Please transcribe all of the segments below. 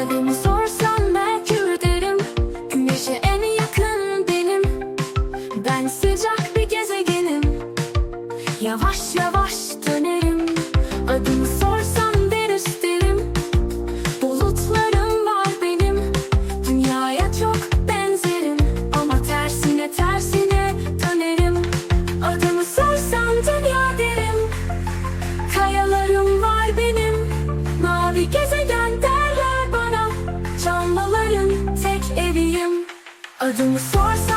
Sebebini Merkür derim Güneşe en yakın benim. Ben sıcak bir gezegenim. Yavaş yavaş Adımı sorsa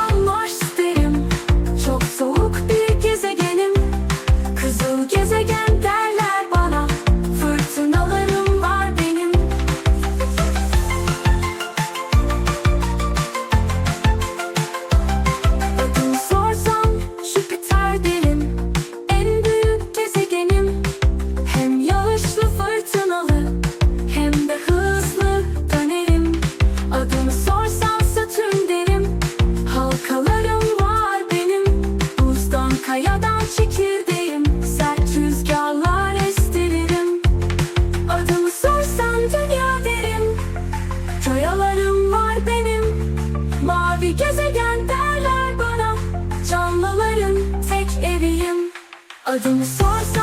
Один сонце